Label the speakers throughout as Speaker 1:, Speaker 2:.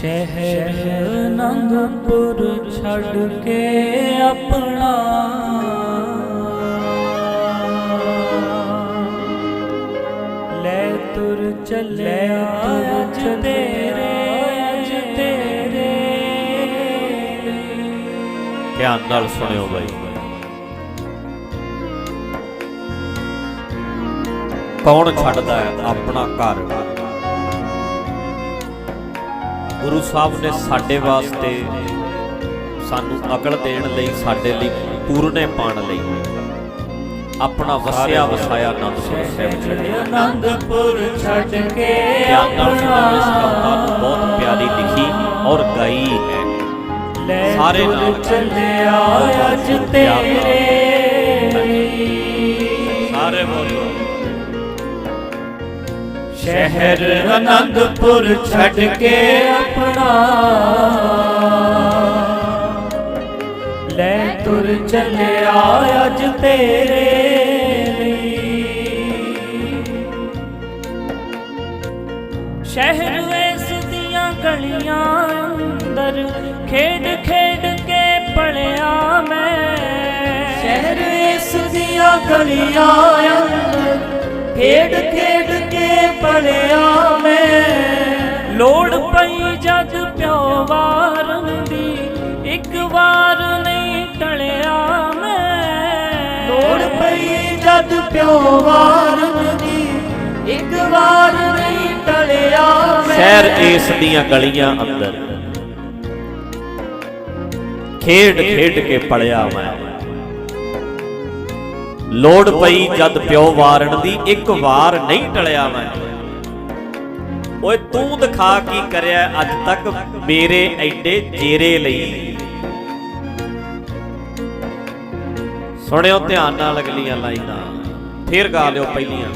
Speaker 1: ਸ਼ਹਿਰ ਅਨੰਦਪੁਰ ਛੱਡ ਕੇ ਆਪਣਾ। ਲੈ ਤੁਰ ਚੱਲਿਆ ਅੱਜ ਤੇਰੇ ਅੱਜ ਤੇਰੇ।
Speaker 2: ਧਿਆਨ ਨਾਲ ਸੁਣਿਓ ਬਾਈ। ਕੌਣ ਛੱਡਦਾ ਹੈ ਆਪਣਾ ਘਰ? ਗੁਰੂ ਸਾਹਿਬ ਨੇ ਸਾਡੇ ਵਾਸਤੇ ਸਾਨੂੰ ਅਕਲ ਦੇਣ ਲਈ ਸਾਡੇ ਲਈ ਪੂਰਨੇ ਪਾਣ ਲਈ ਆਪਣਾ ਵਸਿਆ ਵਸਾਇਆ ਆਨੰਦਪੁਰ ਸਾਹਿਬ ਛੱਡਿਆ
Speaker 1: ਅਨੰਦਪੁਰ ਛੱਡ ਕੇ
Speaker 2: ਇਸ ਕਵਿਤਾ
Speaker 1: ਆਪਣਾ
Speaker 2: ਨੂੰ ਬਹੁਤ ਪਿਆਰੀ ਲਿਖੀ ਔਰ ਗਾਈ ਹੈ। ਸਾਰੇ ਨਾਲ
Speaker 1: ਚੱਲਿਆ ਅੱਜ ਤੇਰੇ
Speaker 2: ਸਾਰੇ
Speaker 1: ਸ਼ਹਿਰ ਅਨੰਦਪੁਰ ਛੱਡ ਕੇ ਆਪਣਾ। ਲੈ ਤੁਰ ਚੱਲਿਆ ਅੱਜ ਤੇਰੇ ਲਈ। ਸ਼ਹਿਰ ਵੇਸ ਦੀਆਂ ਗਲੀਆਂ ਅੰਦਰ ਖੇਡ ਖੇਡ ਕੇ ਪੜਿਆ ਮੈਂ। ਸ਼ਹਿਰ ਵੇਸ ਦੀਆਂ ਗਲੀਆਂ ਅੰਦਰ ਖੇਡ ਖੇਡ ਪੜਿਆ ਮੈਂ। ਲੋੜ ਪਈ ਜਦ ਪਿਓ ਵਾਰਨ ਦੀ ਇੱਕ ਵਾਰ ਨਹੀਂ ਟਲਿਆ ਮੈਂ। ਲੋੜ ਪਈ ਜਦ ਪਿਓ ਵਾਰਨ ਦੀ ਇੱਕ ਵਾਰ ਨਹੀਂ ਟਲਿਆ ਮੈਂ।
Speaker 2: ਸ਼ਹਿਰ ਇਸ ਦੀਆਂ ਗਲੀਆਂ ਅੰਦਰ। ਖੇਡ ਖੇਡ ਕੇ ਪੜਿਆ ਮੈਂ। ਲੋੜ ਪਈ ਜਦ ਪਿਓ ਵਾਰਨ ਦੀ ਇੱਕ ਵਾਰ ਨਹੀਂ ਟਲਿਆ ਮੈਂ। ਓਏ ਤੂੰ ਦਿਖਾ ਕੀ ਕਰਿਆ ਅੱਜ ਤੱਕ ਮੇਰੇ ਐਡੇ ਜੇਰੇ ਲਈ? ਸੁਣਿਓ ਧਿਆਨ ਨਾਲ ਅਗਲੀਆਂ ਲਾਈਨਾਂ, ਫੇਰ ਗਾ ਲਿਓ ਪਹਿਲੀਆਂ।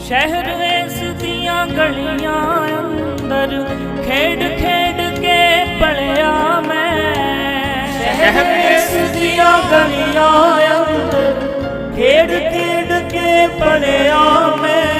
Speaker 1: ਸ਼ਹਿਰ ਵੇਸ ਦੀਆਂ ਗਲੀਆਂ ਅੰਦਰ, ਖੇਡ ਖੇਡ ਕੇ ਪਲਿਆ ਮੈਂ। ਸ਼ਹਿਰ ਵੇਸ ਦੀਆਂ ਗਲੀਆਂ ਅੰਦਰ, ਖੇਡ ਖੇਡ ਕੇ ਪਲਿਆ ਮੈਂ।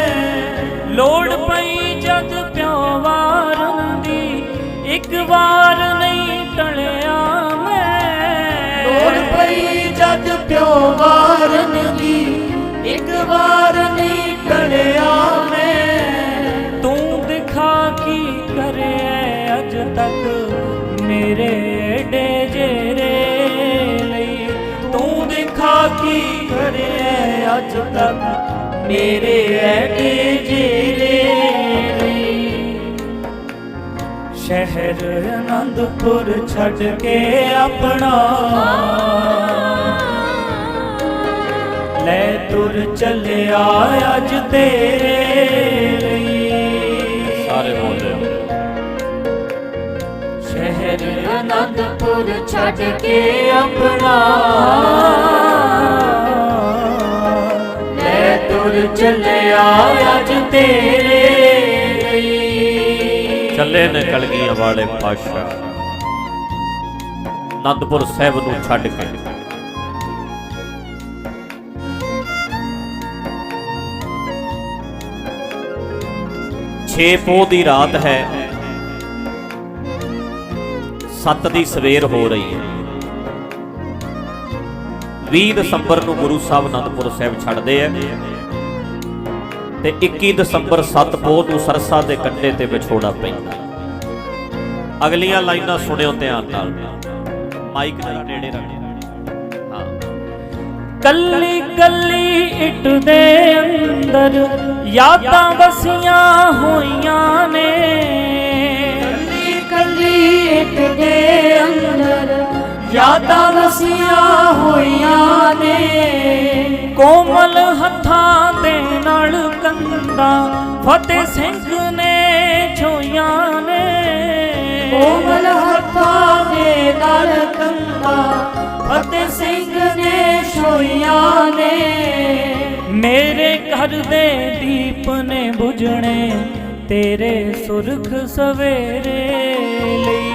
Speaker 1: ਤੱਕ ਮੇਰੇ ਡੇ ਜੇਰੇ ਲਈ। ਤੂੰ ਦਿਖਾ ਕੀ ਕਰਿਆ ਅੱਜ ਤੱਕ ਮੇਰੇ ਡੇ ਜੇਰੇ ਸ਼ਹਿਰ ਅਨੰਦਪੁਰ ਛੱਡ ਕੇ ਆਪਣਾ। ਲੈ ਤੁਰ ਚੱਲਿਆ ਅੱਜ ਤੇਰੇ।
Speaker 3: ਅਨੰਦਪੁਰ ਛੱਡ ਕੇ ਆਪਣਾ।
Speaker 1: ਲੈ ਤੁਰ ਚੱਲਿਆ ਅੱਜ ਤੇਰੇ ਲਈ।
Speaker 2: ਚੱਲੇ ਨੇ ਕਲਗੀਆਂ ਵਾਲੇ ਪਾਸ਼ਾ ਅਨੰਦਪੁਰ ਸਾਹਿਬ ਨੂੰ ਛੱਡ ਕੇ। ਛੇ ਪੋਹ ਦੀ ਰਾਤ ਹੈ। ਸੱਤ ਦੀ ਸਵੇਰ ਹੋ ਰਹੀ ਹੈ। 20 ਦਸੰਬਰ ਨੂੰ ਗੁਰੂ ਸਾਹਿਬ ਅਨੰਦਪੁਰ ਸਾਹਿਬ ਛੱਡਦੇ ਆ ਤੇ 21 ਦਸੰਬਰ ਸੱਤ ਪੋਹ ਨੂੰ ਸਰਸਾ ਦੇ ਕੰਢੇ ਤੇ ਵਿਛੋੜਾ ਪੈਂਦਾ। ਅਗਲੀਆਂ ਲਾਈਨਾਂ ਸੁਣਿਓ ਧਿਆਨ ਨਾਲ। ਮਾਈਕ ਨਾਲ ਨੇੜੇ ਰੱਖ। ਹਾਂ।
Speaker 1: ਕੱਲੀ ਕੱਲੀ ਇੱਟ ਦੇ ਅੰਦਰ ਯਾਦਾਂ ਵਸੀਆਂ ਹੋਈਆਂ ਨੇ।
Speaker 3: ਯਾਦਾਂ ਵਸੀਆਂ ਹੋਈਆਂ ਨੇ।
Speaker 1: ਕੋਮਲ ਹੱਥਾਂ ਦੇ ਨਾਲ ਕੰਧਾਂ ਫਤਿਹ ਸਿੰਘ ਨੇ ਛੋਈਆਂ ਨੇ।
Speaker 3: ਕੋਮਲ ਹੱਥਾਂ ਦੇ ਨਾਲ ਕੰਦਾ ਫਤਿਹ ਸਿੰਘ ਨੇ ਛੋਈਆਂ ਨੇ।
Speaker 1: ਮੇਰੇ ਘਰ ਦੇ ਦੀਪ ਨੇ ਬੁਝਣੇ, ਤੇਰੇ ਸੁਰਖ ਸਵੇਰੇ ਲਈ।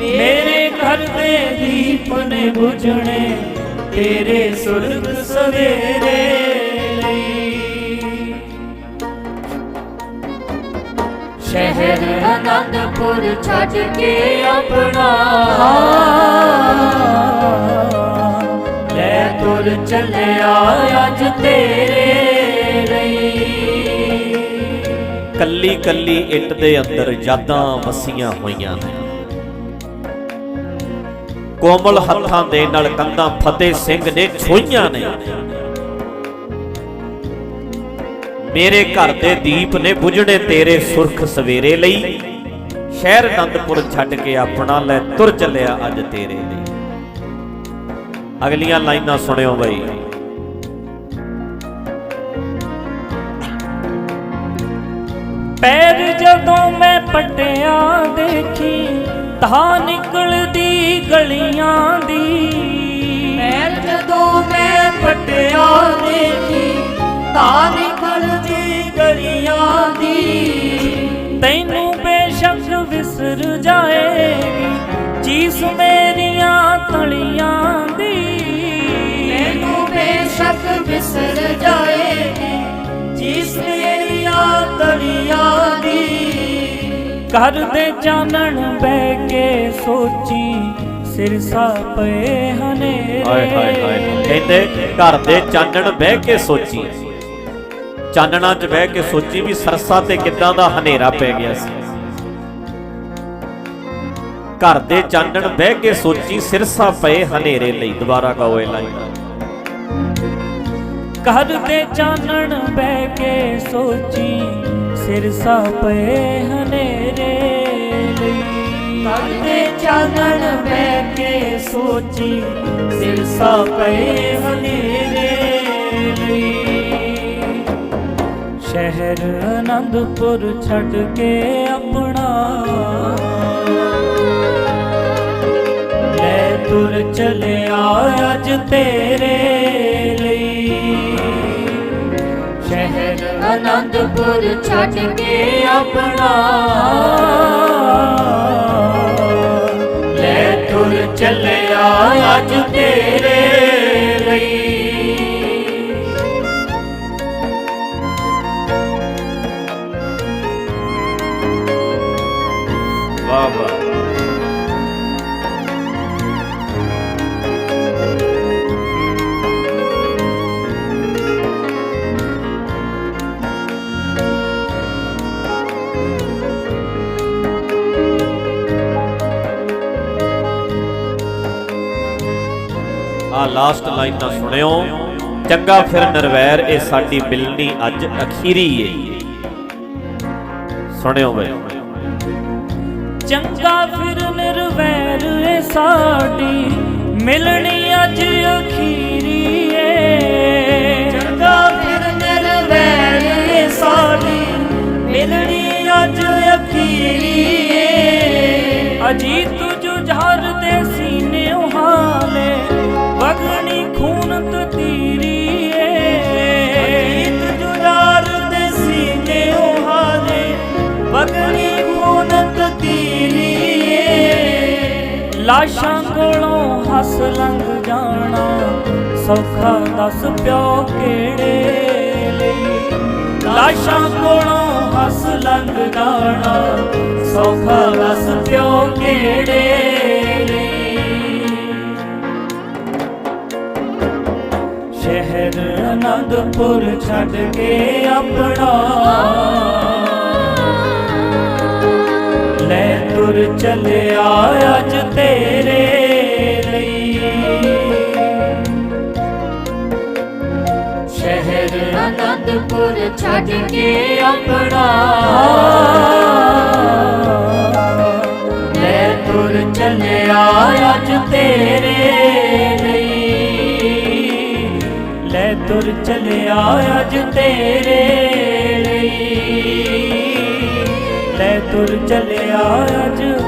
Speaker 1: ਮੇਰੇ ਘਰ ਦੇ ਦੀਪ ਨੇ ਬੁਝਣੇ, ਤੇਰੇ ਸੁਰਖ ਸਵੇਰੇ ਲਈ। ਸ਼ਹਿਰ ਅਨੰਦਪੁਰ ਛੱਡ ਕੇ ਆਪਣਾ
Speaker 4: ਲੈ ਤੁਰ ਚੱਲਿਆ ਅੱਜ ਤੇਰੇ ਲਈ।
Speaker 2: ਕੱਲੀ ਕੱਲੀ ਇੱਟ ਦੇ ਅੰਦਰ ਯਾਦਾਂ ਵਸੀਆਂ ਹੋਈਆਂ ਨੇ। ਕੋਮਲ ਹੱਥਾਂ ਦੇ ਨਾਲ ਕੰਧਾਂ ਫਤਿਹ ਸਿੰਘ ਨੇ ਛੋਈਆਂ ਨੇ। ਮੇਰੇ ਘਰ ਦੇ ਦੀਪ ਨੇ ਬੁਝਣੇ ਤੇਰੇ ਸੁਰਖ ਸਵੇਰੇ ਲਈ। ਸ਼ਹਿਰ ਅਨੰਦਪੁਰ ਛੱਡ ਕੇ ਆਪਣਾ ਲੈ ਤੁਰ ਚੱਲਿਆ ਅੱਜ ਤੇਰੇ ਲਈ। ਅਗਲੀਆਂ ਲਾਈਨਾਂ ਸੁਣਿਓ ਬਈ।
Speaker 1: ਪੈਰ ਜਦੋਂ ਮੈਂ ਪਟਿਆ ਦੇਖੀ, ਤਾਂ ਨਿਕਲਦੀ ਗਲੀਆਂ ਦੀ। ਪੈਰ ਜਦੋਂ ਮੈਂ ਪਟਿਆ ਦੇਖੀ ਤਾਂ ਨਿਕਲਦੀ ਗਲੀਆਂ ਦੀ। ਤੈਨੂੰ ਬੇਸ਼ੱਕ ਵਿਸਰ ਜਾਏਗੀ ਚੀਸ ਮੇਰੀਆਂ ਤਲੀਆਂ ਘਰ ਦੇ ਚਾਨਣ ਬਹਿ ਕੇ ਸੋਚੀ ਸਿਰਸਾ ਪਏ ਹਨੇਰੇ।
Speaker 2: ਹਾਏ ਹਾਏ ਹਾਏ ਕਹਿੰਦੇ ਘਰ ਦੇ ਚਾਨਣ ਬਹਿ ਕੇ ਸੋਚੀ। ਚਾਨਣਾ 'ਚ ਬਹਿ ਕੇ ਸੋਚੀ ਵੀ ਸਰਸਾ ਤੇ ਕਿੱਦਾਂ ਦਾ ਹਨੇਰਾ ਪੈ ਗਿਆ ਸੀ। ਘਰ ਦੇ ਚਾਨਣ ਬਹਿ ਕੇ ਸੋਚੀ ਸਿਰਸਾ ਪਏ ਹਨੇਰੇ ਲਈ ਦੁਬਾਰਾ ਗਾਓ ਇਹ ਲਾਈਨ।
Speaker 1: ਘਰ ਦੇ ਚਾਨਣ ਬਹਿ ਕੇ ਸੋਚੀ ਸਿਰਸਾ ਪਏ ਹਨੇਰੇ ਲਈ ਘਰ ਚਾਨਣ ਬਹਿ ਕੇ ਸੋਚੀ ਸਿਰਸਾ ਪਏ ਹਨੇਰੇ ਲਈ ਸ਼ਹਿਰ ਅਨੰਦਪੁਰ ਛੱਡ ਕੇ ਆਪਣਾ। ਲੈ ਤੁਰ ਚਲਿਆ ਅੱਜ ਤੇਰੇ। ਅਨੰਦਪੁਰ ਛੱਡ ਕੇ ਆਪਣਾ।
Speaker 4: ਲੈ ਤੁਰ ਚੱਲਿਆ ਅੱਜ ਤੇਰੇ ਲਈ।
Speaker 2: ਲਾਸਟ ਲਾਈਨ ਨਾ ਸੁਣਿਓ। ਚੰਗਾ ਫਿਰ ਨਰਵੈਰ, ਇਹ ਸਾਡੀ ਮਿਲਣੀ ਅੱਜ ਅਖੀਰੀ ਏ। ਸੁਣਿਓ ਬਈ।
Speaker 1: ਚੰਗਾ ਫਿਰ ਨਿਰਵੈਰ ਏ ਸਾਡੀ ਮਿਲਣੀ ਅੱਜ ਅਖੀਰੀ ਏ। ਚੰਗਾ ਫਿਰ ਨਿਰਵੈਰ ਏ ਸਾਡੀ ਮਿਲਣੀ ਅੱਜ ਅਖੀਰੀ ਏ। ਅਜੀਤ ਲਾਸ਼ਾਂ ਕੋਲੋਂ ਹੱਸ ਲੰਘ ਜਾਣਾ। ਸੌਖਾ ਦੱਸ ਪਿਓ ਕਿਹੜੇ ਲਈ? ਲਾਸ਼ਾਂ ਕੋਲੋਂ ਹੱਸ ਲੰਘ ਜਾਣਾ। ਸੌਖਾ ਦੱਸ ਪਿਓ ਕਿਹੜੇ ਲਈ? ਸ਼ਹਿਰ ਅਨੰਦਪੁਰ ਛੱਡ ਕੇ ਆਪਣਾ। ਲੈ ਤੁਰ ਚੱਲਿਆ ਅੱਜ
Speaker 3: ਅਨੰਦਪੁਰ ਛੱਡ ਕੇ ਆਪਣਾ।
Speaker 1: ਲੈ ਤੁਰ ਚੱਲਿਆ ਅੱਜ ਤੇਰੇ ਲਈ। ਲੈ ਤੁਰ ਚੱਲਿਆ ਅੱਜ ਤੇਰੇ ਲਈ। ਲੈ ਤੁਰ ਚੱਲਿਆ ਅੱਜ